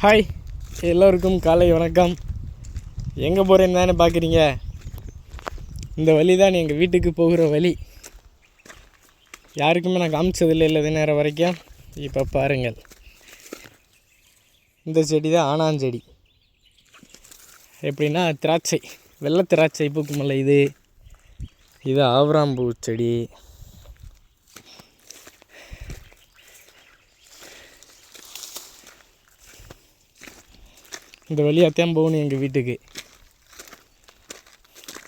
Hi எல்லோருக்கும் காலை வணக்கம். எங்கே போகிறேன்னு தானே பார்க்குறீங்க இந்த வழி தான் எங்கள் வீட்டுக்கு போகிற வழி. யாருக்குமே நான் காமிச்சதில்லை இல்லை நேரம் வரைக்கும். இப்போ பாருங்கள். இந்த செடி தான் ஆனாஞ்செடி. எப்படின்னா திராட்சை. வெள்ளை திராட்சை பூக்குமல்ல இது. இது ஆவராம்பூ செடி. இந்த வழியாகத்தான் போகணும் எங்கள் வீட்டுக்கு.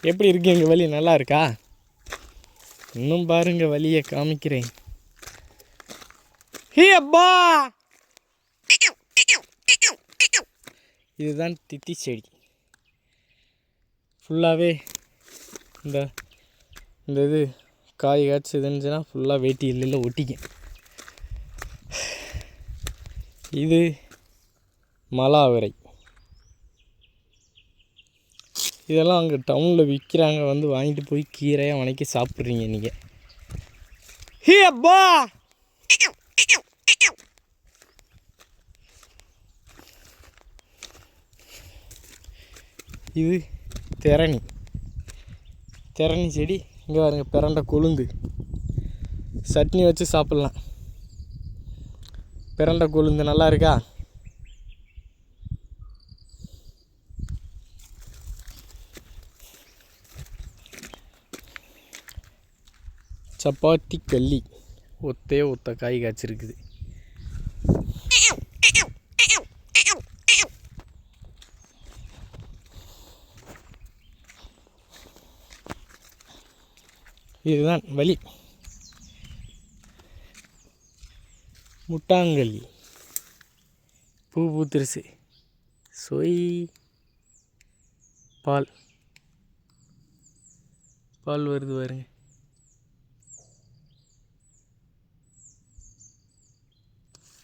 எப்படி இருக்கு எங்கள் வழி? நல்லா இருக்கா? இன்னும் பாருங்க வழியை காமிக்கிறேன். ஹே அப்பா! இதுதான் தித்தி செடி. ஃபுல்லாகவே இந்த இந்த இது காய் காய்ச்சி இதுச்சுன்னா ஃபுல்லாக வேட்டி இல்லைல்ல ஒட்டிக்கும். இது மலாவரை. இதெல்லாம் அங்கே டவுனில் விற்கிறாங்க வந்து வாங்கிட்டு போய் கீரையாக வணக்கி சாப்பிட்றீங்க நீங்கள் ஹே அப்பா! இது திரணி. திரணி செடி இங்கே பாருங்க பிறண்ட கொழுந்து. சட்னி வச்சு சாப்பிட்லாம். பிறண்ட கொழுந்து நல்லா இருக்கா? சப்பாத்தி கல்லி ஒத்தே ஒத்த காய் காய்ச்சிருக்குது. இதுதான் வழி முட்டாங்கல்லி பூ பூத்துருச்சு. சொய். பால். பால் வருது பாருங்க.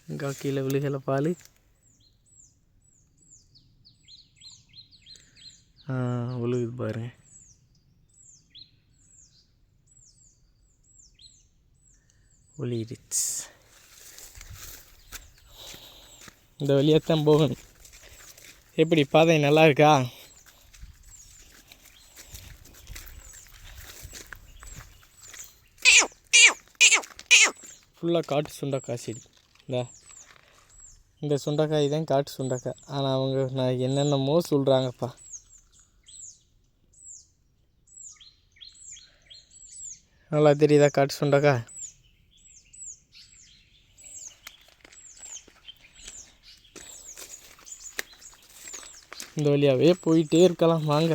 இங்கே கீழே விழுகலை பால். ஆ விழுகுது பாருங்க. ஒளிடுச்சு இந்த வழியாகத்தான் போகணும். எப்படி பாதை நல்லா இருக்கா? ஃபுல்லாக காட்டு சுண்டக்காய் செடி இந்த இந்த சுண்டக்காய் தான் காட்டு சுண்டக்காய். ஆனால் அவங்க நான் என்னென்னமோ சொல்கிறாங்கப்பா நல்லா தெரியுதா காட்டு சுண்டக்காய்? இந்த வழியாகவே போயிட்டே இருக்கலாம் வாங்க.